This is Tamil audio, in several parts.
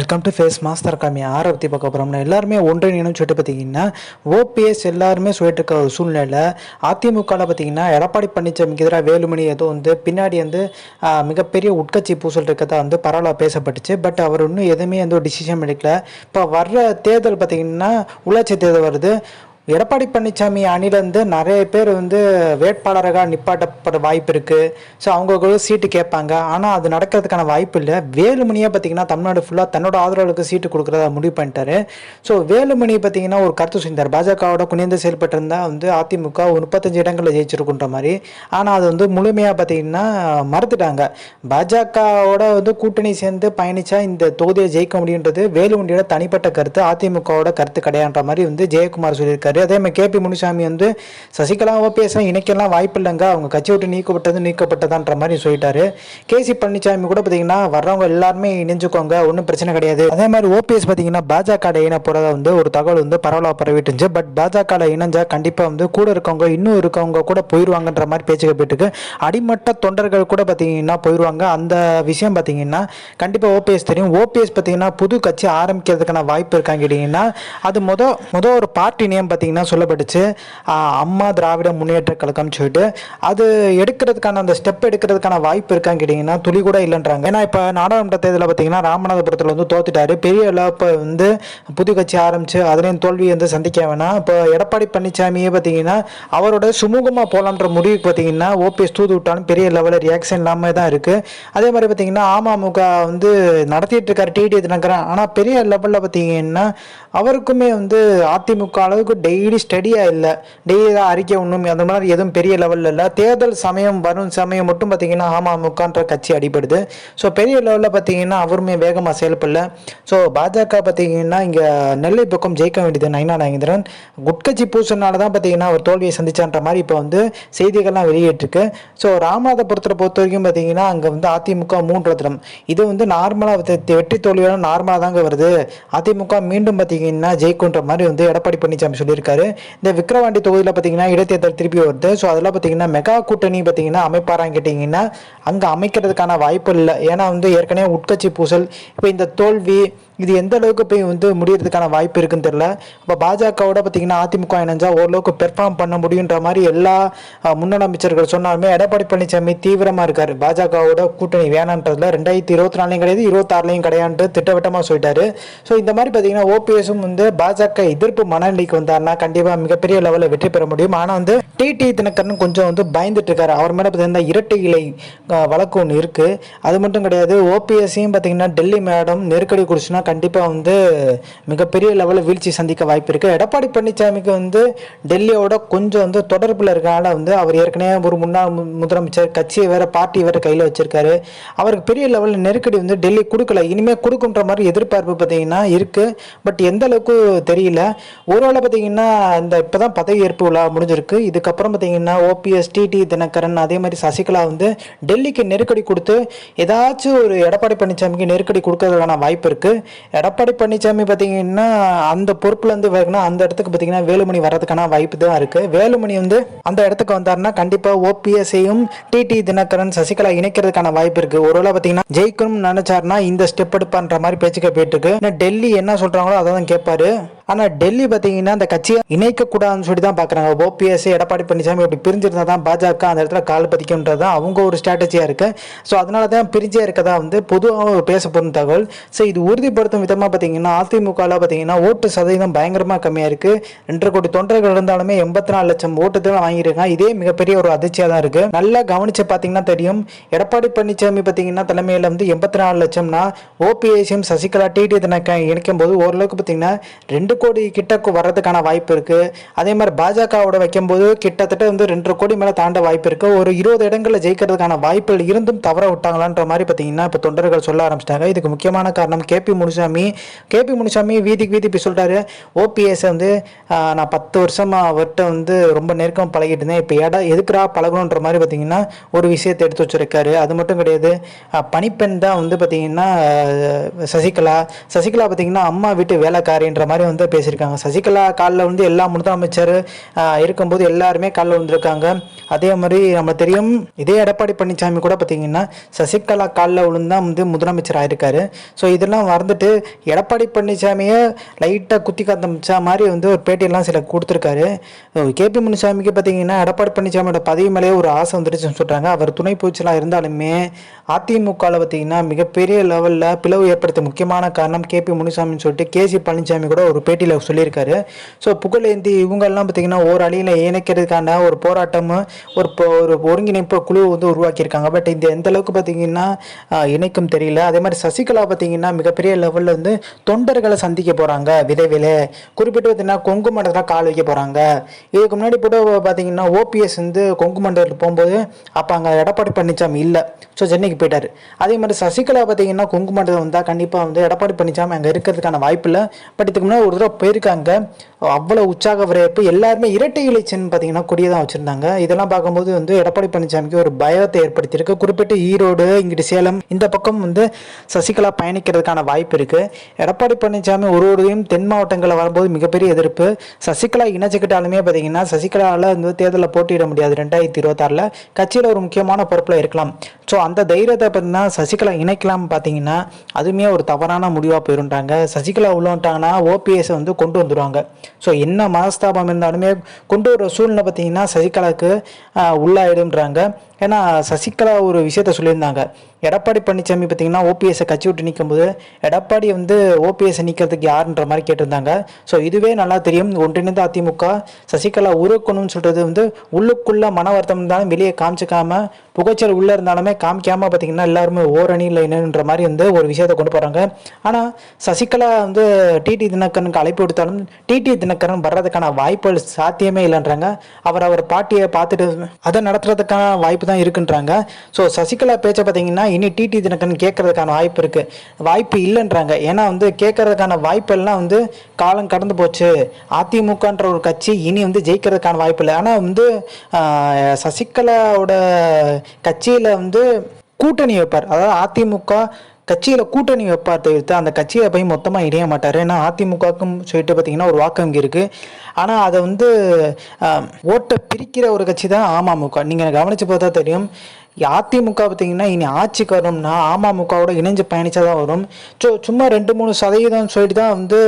வெல்கம் டு ஃபேஸ் மாஸ்டர் காமி ஆரை பற்றி பார்க்க போகிறோம்னா எல்லாருமே ஒன்றிணைன்னு சொல்லிட்டு பார்த்தீங்கன்னா ஓபிஎஸ் எல்லாருமே சொல்லிட்டு இருக்க ஒரு சூழ்நிலை அதிமுகவில் பார்த்தீங்கன்னா எடப்பாடி பழனிசாமிக்கு எதிராக வேலுமணி ஏதோ வந்து பின்னாடி வந்து மிகப்பெரிய உட்கட்சி பூசல் இருக்கதா வந்து பரவலாக பேசப்பட்டுச்சு. பட் அவர் இன்னும் எதுவுமே எந்த ஒரு டிசிஷன் எடுக்கல. இப்போ வர்ற தேர்தல் பார்த்தீங்கன்னா உள்ளாட்சி தேர்தல் வருது. எடப்பாடி பழனிசாமி அணிலேருந்து நிறைய பேர் வந்து வேட்பாளராக நிப்பாட்டப்பட வாய்ப்பு இருக்குது ஸோ அவங்க சீட்டு கேட்பாங்க. ஆனால் அது நடக்கிறதுக்கான வாய்ப்பு இல்லை. வேலுமணியை பார்த்தீங்கன்னா தமிழ்நாடு ஃபுல்லாக தன்னோட ஆதரவுக்கு சீட்டு கொடுக்குறதா முடிவு பண்ணிட்டாரு. ஸோ வேலுமணி பார்த்தீங்கன்னா ஒரு கருத்து சொல்லியிருந்தார் பாஜகவோட குனிந்து செயல்பட்டிருந்தா வந்து அதிமுக ஒரு முப்பத்தஞ்சு இடங்களில் ஜெயிச்சிருக்குன்ற மாதிரி. ஆனால் அது வந்து முழுமையாக பார்த்தீங்கன்னா மறுத்துட்டாங்க. பாஜகவோட வந்து கூட்டணி சேர்ந்து பயணித்தா இந்த தொகுதியை ஜெயிக்க முடியுன்றது வேலுமணியோட தனிப்பட்ட கருத்து அதிமுகவோட கருத்து கிடையாதுன்ற மாதிரி வந்து ஜெயக்குமார் சொல்லியிருக்காரு. அதே மாதிரி கேபி முனுசாமி வந்து சசிகலா ஓபிஎஸ் இணைக்கலாம் வாய்ப்பு இல்லைங்க அவங்க கட்சி விட்டு நீக்கப்பட்டது நீக்கப்பட்டதான்ற மாதிரி சொல்லிட்டாரு. கேசி பழனிசாமி கூட பார்த்தீங்கன்னா வர்றவங்க எல்லாருமே இணைஞ்சுக்கோங்க. ஒன்றும் பிரச்சனை கிடையாது. அதே மாதிரி ஓபிஎஸ் பார்த்தீங்கன்னா பாஜக இணை போகிறத வந்து ஒரு தகவல் வந்து பரவலாக பரவிட்டு இருந்துச்சு பட் பாஜக இணைஞ்சா கண்டிப்பாக வந்து கூட இருக்கவங்க இன்னும் இருக்கவங்க கூட போயிடுவாங்கன்ற மாதிரி பேச்சுக்க போயிட்டு அடிமட்ட தொண்டர்கள் கூட பார்த்தீங்கன்னா போயிடுவாங்க அந்த விஷயம் பார்த்தீங்கன்னா கண்டிப்பாக ஓபிஎஸ் தெரியும். ஓபிஎஸ் பார்த்தீங்கன்னா புது கட்சி ஆரம்பிக்கிறதுக்கான வாய்ப்பு இருக்காங்க கேட்டிங்கன்னா அது முத முத ஒரு பார்ட்டி நேம் பார்த்தீங்கன்னா சொல்லப்பட்டுச்சு. அம்மா திராவிட முன்னேற்ற கழகம்னு சொல்லிட்டு. அது எடுக்கிறதுக்கான அந்த ஸ்டெப் எடுக்கிறதுக்கான வாய்ப்பு இருக்கான்னு கேட்டிங்கன்னா துளி கூட இல்லைன்றாங்க. ஏன்னா இப்போ நாடாளுமன்ற தேர்தலில் பார்த்தீங்கன்னா ராமநாதபுரத்தில் வந்து தோத்துட்டாரு. பெரிய இழப்பை வந்து புது கட்சி ஆரம்பிச்சு அதுலேயும் தோல்வி வந்து சந்திக்க வேணாம். இப்போ எடப்பாடி பழனிசாமியே பார்த்தீங்கன்னா அவரோட சுமூகமாக போகலான்ற முடிவுக்கு பார்த்தீங்கன்னா ஓபிஎஸ் தூது விட்டாலும் பெரிய லெவலில் ரியாக்ஷன் இல்லாமல் தான் இருக்குது அதே மாதிரி பார்த்தீங்கன்னா அமமுக வந்து நடத்திட்டு இருக்காரு டிடி தினகரன். ஆனால் பெரிய லெவலில் பார்த்தீங்கன்னா அவருக்குமே வந்து அதிமுக அளவுக்கு டெய்லி ஸ்டடியாக இல்லை. டெய்லி தான் அறிக்கை ஒன்றும் அந்த மாதிரி எதுவும் பெரிய லெவலில் இல்லை. தேர்தல் சமயம் வரும் சமயம் மட்டும் பார்த்தீங்கன்னா அமமுகன்ற கட்சி அடிபடுது. ஸோ பெரிய லெவலில் பார்த்தீங்கன்னா அவருமே வேகமாக செயல்படல. ஸோ பாஜக பார்த்தீங்கன்னா இங்கே நெல்லை பக்கம் ஜெயிக்க வேண்டியது நயனா நாகேந்திரன். குட்கட்சி பூசனால தான் பார்த்தீங்கன்னா அவர் தோல்வியை சந்திச்சான்ற மாதிரி இப்போ வந்து செய்திகள்லாம் வெளியிட்டிருக்கு ஸோ ராமநாதபுரத்தில் பொறுத்த வரைக்கும் பார்த்தீங்கன்னா அங்கே வந்து அதிமுக மூன்று தினம் இது வந்து நார்மலாக வெற்றி தோல்வியெல்லாம் நார்மலாக தாங்க வருது. அதிமுக மீண்டும் பார்த்தீங்கன்னா ஜெயிக்குன்ற மாதிரி வந்து எடப்பாடி பழனிசாமி சொல்லியிருக்காரு. இந்த விக்ரவாண்டி தொகுதியில் பார்த்தீங்கன்னா இடைத்தேர்தல் திருப்பி வருது. ஸோ அதில் பார்த்தீங்கன்னா மெகா கூட்டணி பார்த்தீங்கன்னா அமைப்பாரான்னு கேட்டிங்கன்னா அங்கே அமைக்கிறதுக்கான வாய்ப்பு இல்லை. ஏன்னா வந்து ஏற்கனவே உட்கட்சி பூசல் இப்போ இந்த தோல்வி இது எந்த அளவுக்கு போய் வந்து முடியறதுக்கான வாய்ப்பு இருக்குன்னு தெரியல. இப்போ பாஜகவோட பார்த்தீங்கன்னா அதிமுக இணைஞ்சா ஓரளவுக்கு பெர்ஃபார்ம் பண்ண முடியுன்ற மாதிரி எல்லா முன்னாள் அமைச்சர்கள் சொன்னாலுமே எடப்பாடி பழனிசாமி தீவிரமாக இருக்கார். பாஜகவோட கூட்டணி வேணான்றதுல ரெண்டாயிரத்தி இருபத்தி நாலுலையும் கிடையாது இருபத்தாறுலையும் கிடையாதுன்ட்டு திட்டவட்டமாக சொல்லிட்டாரு. ஸோ இந்த மாதிரி பார்த்தீங்கன்னா ஓபிஎஸும் வந்து பாஜக எதிர்ப்பு மனநிலைக்கு வந்தாருன்னா கண்டிப்பாக மிகப்பெரிய லெவலில் வெற்றி பெற முடியும். ஆனால் வந்து டிடி தினகரன் கொஞ்சம் வந்து பயந்துட்டு இருக்காரு. அவர் மேலே பார்த்தீங்கன்னா இரட்டை இலை வழக்கு ஒன்று இருக்குது அது மட்டும் கிடையாது ஓபிஎஸ்ஸையும் பார்த்தீங்கன்னா டெல்லி மேடம் நெருக்கடி கொடுச்சுன்னா கண்டிப்பாக வந்து மிகப்பெரிய லெவலில் வீழ்ச்சி சந்திக்க வாய்ப்பு இருக்குது எடப்பாடி பழனிசாமிக்கு வந்து டெல்லியோட கொஞ்சம் வந்து தொடர்பில் இருக்கனால வந்து அவர் ஏற்கனவே ஒரு முன்னாள் முதலமைச்சர் கட்சியை வேறு பார்ட்டி வேறு கையில் வச்சிருக்காரு. அவருக்கு பெரிய லெவலில் நெருக்கடி வந்து டெல்லி கொடுக்கல. இனிமேல் கொடுக்குன்ற மாதிரி எதிர்பார்ப்பு பார்த்தீங்கன்னா இருக்குது பட் எந்த அளவுக்கு தெரியல. ஒருவேளை பார்த்தீங்கன்னா இந்த இப்போ தான் பதவி ஏற்பு விழா முடிஞ்சிருக்கு. இதுக்கப்புறம் பார்த்தீங்கன்னா ஓபிஎஸ் டிடி தினகரன் அதே மாதிரி சசிகலா வந்து டெல்லிக்கு நெருக்கடி கொடுத்து ஏதாச்சும் ஒரு எடப்பாடி பழனிசாமிக்கு நெருக்கடி கொடுக்கறதுக்கான வாய்ப்பு இருக்குது எடப்பாடி பழனிசாமி பார்த்தீங்கன்னா அந்த பொறுப்புலேருந்து வரணும் அந்த இடத்துக்கு பார்த்தீங்கன்னா வேலுமணி வர்றதுக்கான வாய்ப்பு தான் இருக்குது வேலுமணி வந்து அந்த இடத்துக்கு வந்தாருன்னா கண்டிப்பாக ஓபிஎஸ்ஐயும் டிடி தினகரன் சசிகலா இணைக்கிறதுக்கான வாய்ப்பு இருக்குது ஒருவேளை பார்த்தீங்கன்னா ஜெயிக்கணும்னு நினைச்சாருன்னா இந்த ஸ்டெப் எடுப்பான்ற மாதிரி பேச்சுக்க போயிட்டு இருக்கு. டெல்லி என்ன சொல்கிறாங்களோ அதை தான் கேட்பாரு ஆனால் டெல்லி பார்த்தீங்கன்னா அந்த கட்சியை இணைக்கக்கூடாதுன்னு சொல்லி தான் பார்க்குறாங்க ஓபிஎஸ் எடப்பாடி பழனிசாமி அப்படி பிரிஞ்சிருந்தா தான் பாஜக அந்த இடத்துல கால் பதிக்கும்ன்றது தான் அவங்க ஒரு ஸ்ட்ராட்டஜியாக இருக்குது ஸோ அதனால தான் பிரிஞ்சே இருக்கதா வந்து பொதுவாக பேசப்படும் தகவல். ஸோ இது உறுதிப்படுத்தும் விதமாக பார்த்தீங்கன்னா அதிமுகவில் பார்த்தீங்கன்னா ஓட்டு சதவீதம் பயங்கரமாக கம்மியாக இருக்குது ரெண்டரை கோடி தொண்டர்கள் இருந்தாலுமே எண்பத்தி நாலு லட்சம் ஓட்டு தான் வாங்கியிருக்காங்க. இதே மிகப்பெரிய ஒரு அதிர்ச்சியாக தான் இருக்குது நல்லா கவனிச்சு பார்த்தீங்கன்னா தெரியும் எடப்பாடி பழனிசாமி பார்த்தீங்கன்னா தலைமையில் வந்து எண்பத்தி நாலு லட்சம்னா ஓபிஎஸ்எம் சசிகலா டிடி தினக்க இணைக்கும் போது ஓரளவுக்கு பார்த்தீங்கன்னா ரெண்டு ரெண்டு கோடி கிட்டக்கு வர்றதுக்கான வாய்ப்பு இருக்குது அதே மாதிரி பாஜகவோட வைக்கும்போது கிட்டத்தட்ட வந்து ரெண்டு கோடி மேலே தாண்ட வாய்ப்பு இருக்குது ஒரு இருபது இடங்களில் ஜெயிக்கிறதுக்கான வாய்ப்புகள் இருந்தும் தவற விட்டாங்களான்ற மாதிரி பார்த்தீங்கன்னா இப்போ தொண்டர்கள் சொல்ல ஆரம்பிச்சிட்டாங்க. இதுக்கு முக்கியமான காரணம் கேபி முனுசாமி. கேபி முனுசாமி வீதிக்கு வீதி இப்போ சொல்கிறாரு ஓபிஎஸ் வந்து நான் பத்து வருஷமாக அவர்கிட்ட வந்து ரொம்ப நெருக்கம் பழகிட்டு இருந்தேன். இப்போ இடம் எதுக்குறா பழகணுன்ற மாதிரி பார்த்தீங்கன்னா ஒரு விஷயத்தை எடுத்து வச்சுருக்காரு. அது மட்டும் கிடையாது. பனிப்பெண் பணிப்பெண் தான் வந்து பார்த்தீங்கன்னா சசிகலா. சசிகலா பார்த்தீங்கன்னா அம்மா வீட்டு வேலைக்காரின்ற மாதிரி வந்து கருத்தை பேசியிருக்காங்க. சசிகலா காலில் வந்து எல்லா முதலமைச்சர் இருக்கும்போது எல்லாருமே காலில் விழுந்திருக்காங்க. அதே மாதிரி நம்ம தெரியும் இதே எடப்பாடி பழனிசாமி கூட பார்த்தீங்கன்னா சசிகலா காலில் விழுந்தா வந்து முதலமைச்சர் ஆயிருக்காரு. ஸோ இதெல்லாம் மறந்துட்டு எடப்பாடி பழனிசாமியை லைட்டாக குத்தி காத்தமிச்சா மாதிரி வந்து ஒரு பேட்டியெல்லாம் சில கொடுத்துருக்காரு. கேபி முனுசாமிக்கு பார்த்தீங்கன்னா எடப்பாடி பழனிசாமியோட பதவி மேலேயே ஒரு ஆசை வந்துடுச்சுன்னு சொல்கிறாங்க அவர் துணை பூச்சலாக இருந்தாலுமே அதிமுகவில் பார்த்தீங்கன்னா மிகப்பெரிய லெவலில் பிளவு ஏற்படுத்த முக்கியமான காரணம் கேபி முனுசாமின்னு சொல்லிட்டு கேசி பழனிசாமி கூட ஒரு பேட்டியில் சொல்லியிருக்காரு. ஸோ புகழேந்தி இவங்கெல்லாம் பார்த்தீங்கன்னா ஒரு அழியில் இணைக்கிறதுக்கான ஒரு போராட்டமும் ஒரு ஒரு ஒருங்கிணைப்பு குழு வந்து உருவாக்கியிருக்காங்க. பட் இந்த எந்த அளவுக்கு பார்த்தீங்கன்னா இணைக்கும் தெரியல. அதே மாதிரி சசிகலா பார்த்தீங்கன்னா மிகப்பெரிய லெவலில் வந்து தொண்டர்களை சந்திக்க போகிறாங்க விரைவில் குறிப்பிட்டு பார்த்தீங்கன்னா கொங்கு மண்டலத்தில் கால் வைக்க போகிறாங்க இதுக்கு முன்னாடி கூட பார்த்தீங்கன்னா ஓபிஎஸ் வந்து கொங்கு மண்டலத்தில் போகும்போது அப்போ அங்கே எடப்பாடி பழனிசாமி இல்லை. ஸோ சென்னைக்கு போயிட்டார். அதே மாதிரி சசிகலா பார்த்தீங்கன்னா கொங்கு மண்டலம் வந்தால் கண்டிப்பாக வந்து எடப்பாடி பழனிசாமி அங்கே இருக்கிறதுக்கான வாய்ப்பு இல்லை. பட் இதுக்கு முன்னாடி ஒரு தடவை போயிருக்காங்க. அவ்வளோ உற்சாக வரவேற்பு எல்லாருமே இரட்டை இலைச்சன் பார்த்தீங்கன்னா கொடியை தான் வச்சுருந்தாங்க. இதெல்லாம் பார்க்கும்போது வந்து எடப்பாடி பழனிசாமிக்கு ஒரு பயத்தை ஏற்படுத்தியிருக்கு. குறிப்பிட்டு ஈரோடு இங்கிட்டு சேலம் இந்த பக்கம் வந்து சசிகலா பயணிக்கிறதுக்கான வாய்ப்பு இருக்குது எடப்பாடி பழனிசாமி ஒரு ஒருவரையும் தென் மாவட்டங்களில் வரும்போது மிகப்பெரிய எதிர்ப்பு. சசிகலா இணைச்சிக்கிட்டாலுமே பார்த்தீங்கன்னா சசிகலாவில் வந்து தேர்தலில் போட்டியிட முடியாது. ரெண்டாயிரத்தி இருபத்தாறில் கட்சியில் ஒரு முக்கியமான பொறுப்பில் இருக்கலாம். ஸோ அந்த தைரியத்தை பார்த்தீங்கன்னா சசிகலா இணைக்கலாம் பார்த்தீங்கன்னா அதுவுமே ஒரு தவறான முடிவாக போயிருந்தாங்க சசிகலா உள்ள வந்துட்டாங்கன்னா ஓபிஎஸ் வந்து கொண்டு வந்துடுவாங்க ஸோ என்ன மனஸ்தாபம் இருந்தாலுமே கொண்டு வர சூழ்நிலை பார்த்தீங்கன்னா சசிகலாவுக்கு உள்ளாயிடும்ன்றாங்க. ஏன்னா சசிகலா ஒரு விஷயத்த சொல்லியிருந்தாங்க. எடப்பாடி பழனிசாமி பார்த்தீங்கன்னா ஓபிஎஸ்ஸை கட்சி விட்டு நிற்கும்போது எடப்பாடி வந்து ஓபிஎஸ்ஸை நிற்கிறதுக்கு யாருன்ற மாதிரி கேட்டிருந்தாங்க. ஸோ இதுவே நல்லா தெரியும். ஒன்றிணைந்த அதிமுக சசிகலா உருக்கணும்னு சொல்கிறது வந்து உள்ளுக்குள்ள மன வருத்தம் இருந்தாலும் வெளியே காமிச்சிக்காம புகைச்சல் உள்ளே இருந்தாலுமே காமிக்காமல் பார்த்தீங்கன்னா எல்லாருமே ஓரணியில் என்னன்ற மாதிரி வந்து ஒரு விஷயத்தை கொண்டு போகிறாங்க ஆனால் சசிகலா வந்து டிடி தினகரனுக்கு அழைப்பு விடுத்தாலும் டிடி தினகரன் வர்றதுக்கான வாய்ப்புகள் சாத்தியமே இல்லைன்றாங்க. அவர் அவர் பாட்டியை பார்த்துட்டு அதை நடத்துறதுக்கான வாய்ப்பு தான் இருக்குன்றாங்க. ஸோ சசிகலா பேச்சை பார்த்தீங்கன்னா இனி டிடி தினகரன் கேட்கறதுக்கான வாய்ப்பு இருக்கு? வாய்ப்பு இல்லைன்றாங்க. ஏன்னா வந்து கேட்கறதுக்கான வாய்ப்பெல்லாம் வந்து காலம் கடந்து போச்சு. அதிமுகன்ற ஒரு கட்சி இனி வந்து ஜெயிக்கிறதுக்கான வாய்ப்பு இல்லை. ஆனால் வந்து சசிகலாவோட கட்சியில் வந்து கூட்டணி வைப்பார். அதாவது அதிமுக கட்சியில் கூட்டணி வைப்பார் தவிர்த்து அந்த கட்சியை போய் மொத்தமாக இணைய மாட்டார். ஏன்னா அதிமுகக்கும் சொல்லிட்டு பார்த்தீங்கன்னா ஒரு வாக்கு வங்கி இருக்குது ஆனால் அதை வந்து ஓட்டை பிரிக்கிற ஒரு கட்சி தான் அமமுக. நீங்கள் கவனித்து பார்த்தா தெரியும் அதிமுக பார்த்தீங்கன்னா இனி ஆட்சிக்கு வரும்னா அமமுகவோட இணைஞ்சு பயணிச்சா தான் வரும். ஸோ சும்மா ரெண்டு மூணு சதவீதம் சொல்லிட்டு தான் வந்து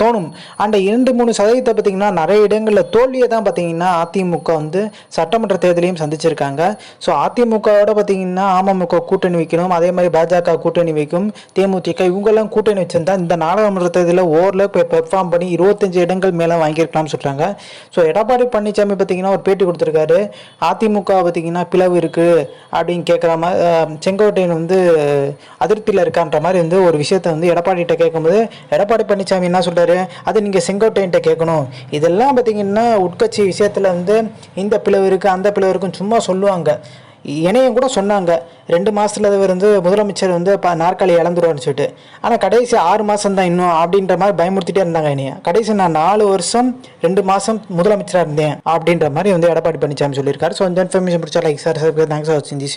தோணும். அந்த இரண்டு மூணு சதவீதத்தை பார்த்தீங்கன்னா நிறைய இடங்களில் தோல்வியை தான் பார்த்தீங்கன்னா அதிமுக வந்து சட்டமன்ற தேர்தலையும் சந்திச்சிருக்காங்க. ஸோ அதிமுகவோட பார்த்தீங்கன்னா அமமுக கூட்டணி வைக்கணும். அதே மாதிரி பாஜக கூட்டணி வைக்கும். தேமுதிக இவங்கெல்லாம் கூட்டணி வச்சிருந்தா இந்த நாடாளுமன்ற தேர்தலில் ஓரளவுக்கு பெர்ஃபார்ம் பண்ணி இருபத்தஞ்சு இடங்கள் மேலே வாங்கியிருக்கலாம்னு சொல்கிறாங்க ஸோ எடப்பாடி பழனிசாமி பார்த்தீங்கன்னா ஒரு பேட்டி கொடுத்துருக்காரு. அதிமுக பார்த்தீங்கன்னா பிளவு இருக்குது அப்படின்னு கேட்குற மாதிரி செங்கோட்டையன் வந்து அதிருப்தியில் இருக்கான்ற மாதிரி வந்து ஒரு விஷயத்தை வந்து எடப்பாடிகிட்ட கேட்கும்போது எடப்பாடி பழனிசாமி என்ன சொல்கிறாரு அது நீங்கள் செங்கோட்டையன்ட்ட கேட்கணும் இதெல்லாம் பார்த்தீங்கன்னா உட்கட்சி விஷயத்தில் வந்து இந்த பிளவு இருக்குது அந்த பிளவு இருக்குன்னு சும்மா சொல்லுவாங்க. என்னையும் கூட சொன்னாங்க ரெண்டு மாதத்துல இருந்து வந்து முதலமைச்சர் வந்து ப நாற்காலி இழந்துருவான்னு சொல்லிட்டு. ஆனால் கடைசி ஆறு மாதம் தான் இன்னும் அப்படின்ற மாதிரி பயமுறுத்திட்டே இருந்தாங்க என்னைய கடைசி நான் நாலு வருஷம் ரெண்டு மாதம் முதலமைச்சராக இருந்தேன் அப்படின்ற மாதிரி வந்து எடப்பாடி பழனிசாமி சொல்லியிருக்காரு. ஸோ இந்த இன்ஃபர்மேஷன் பிடிச்சா like sir sir thanks for வாட்சிங் தி